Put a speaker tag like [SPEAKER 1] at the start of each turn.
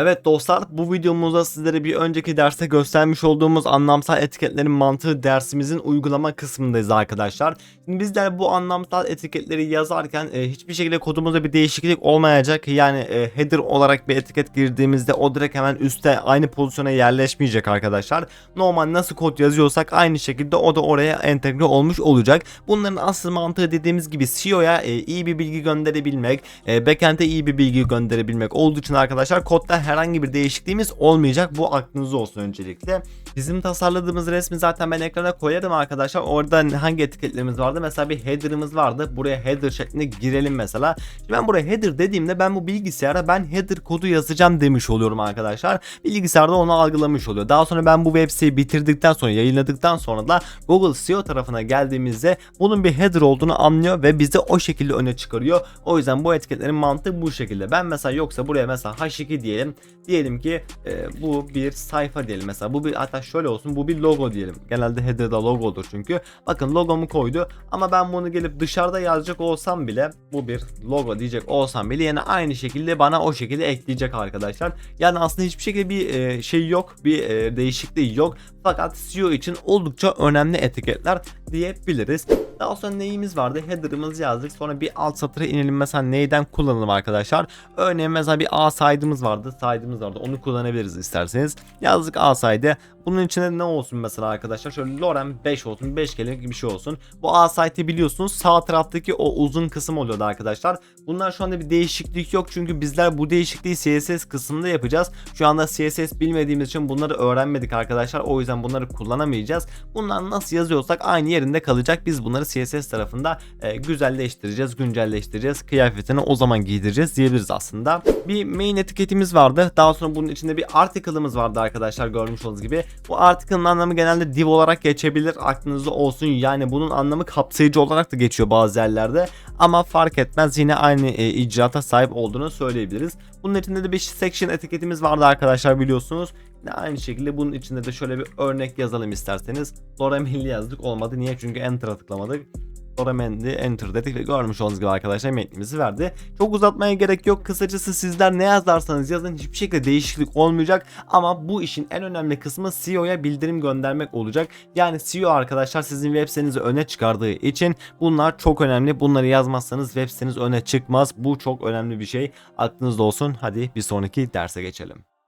[SPEAKER 1] Evet dostlar bu videomuzda sizlere bir önceki derste göstermiş olduğumuz anlamsal etiketlerin mantığı dersimizin uygulama kısmındayız arkadaşlar. Şimdi bizler bu anlamsal etiketleri yazarken e, hiçbir şekilde kodumuzda bir değişiklik olmayacak. Yani e, header olarak bir etiket girdiğimizde o direkt hemen üstte aynı pozisyona yerleşmeyecek arkadaşlar. Normal nasıl kod yazıyorsak aynı şekilde o da oraya entegre olmuş olacak. Bunların asıl mantığı dediğimiz gibi CEO'ya e, iyi bir bilgi gönderebilmek, e, backend'e iyi bir bilgi gönderebilmek olduğu için arkadaşlar kodda herhangi bir değişikliğimiz olmayacak. Bu aklınızda olsun öncelikle. Bizim tasarladığımız resmi zaten ben ekrana koyarım arkadaşlar. Orada hangi etiketlerimiz vardı? Mesela bir header'ımız vardı. Buraya header şeklinde girelim mesela. Ben buraya header dediğimde ben bu bilgisayara ben header kodu yazacağım demiş oluyorum arkadaşlar. Bilgisayarda onu algılamış oluyor. Daha sonra ben bu web siteyi bitirdikten sonra yayınladıktan sonra da Google SEO tarafına geldiğimizde bunun bir header olduğunu anlıyor ve bizi o şekilde öne çıkarıyor. O yüzden bu etiketlerin mantığı bu şekilde. Ben mesela yoksa buraya mesela H2 diyelim. Diyelim ki e, bu bir sayfa diyelim mesela. Bu bir hatta şöyle olsun bu bir logo diyelim. Genelde header'da logodur çünkü. Bakın logomu koydu ama ben bunu gelip dışarıda yazacak olsam bile bu bir logo diyecek olsam bile yine aynı şekilde bana o şekilde ekleyecek arkadaşlar. Yani aslında hiçbir şekilde bir e, şey yok. Bir e, değişikliği yok. Fakat SEO için oldukça önemli etiketler diyebiliriz. Daha sonra neyimiz vardı? Header'ımızı yazdık. Sonra bir alt satıra inelim. Mesela neyden kullanalım arkadaşlar? Örneğin mesela bir A side'ımız vardı. Side'ımız vardı. Onu kullanabiliriz isterseniz. Yazdık A side. Bunun içinde ne olsun mesela arkadaşlar? Şöyle Lorem 5 olsun. 5 kelime gibi bir şey olsun. Bu A site'i biliyorsunuz sağ taraftaki o uzun kısım oluyordu arkadaşlar. Bunlar şu anda bir değişiklik yok. Çünkü bizler bu değişikliği CSS kısmında yapacağız. Şu anda CSS bilmediğimiz için bunları öğrenmedik arkadaşlar. O yüzden bunları kullanamayacağız. Bunlar nasıl yazıyorsak aynı yerinde kalacak. Biz bunları CSS tarafında e, güzelleştireceğiz, güncelleştireceğiz. Kıyafetini o zaman giydireceğiz diyebiliriz aslında. Bir main etiketimiz vardı. Daha sonra bunun içinde bir article'ımız vardı arkadaşlar görmüş olduğunuz gibi. Bu article'ın anlamı genelde div olarak geçebilir. Aklınızda olsun. Yani bunun anlamı kapsayıcı olarak da geçiyor bazı yerlerde. Ama fark etmez yine aynı e, icraata sahip olduğunu söyleyebiliriz. Bunun içinde de bir section etiketimiz vardı arkadaşlar biliyorsunuz. Yine aynı şekilde bunun içinde de şöyle bir örnek yazalım isterseniz. Loremel'i yazdık olmadı. Niye? Çünkü enter'a tıklamadık. Loremel'i enter dedik ve görmüş olduğunuz gibi arkadaşlar metnimizi verdi. Çok uzatmaya gerek yok. Kısacası sizler ne yazarsanız yazın hiçbir şekilde değişiklik olmayacak. Ama bu işin en önemli kısmı CEO'ya bildirim göndermek olacak. Yani CEO arkadaşlar sizin web sitenizi öne çıkardığı için bunlar çok önemli. Bunları yazmazsanız web siteniz öne çıkmaz. Bu çok önemli bir şey. Aklınızda olsun. Hadi bir sonraki derse geçelim.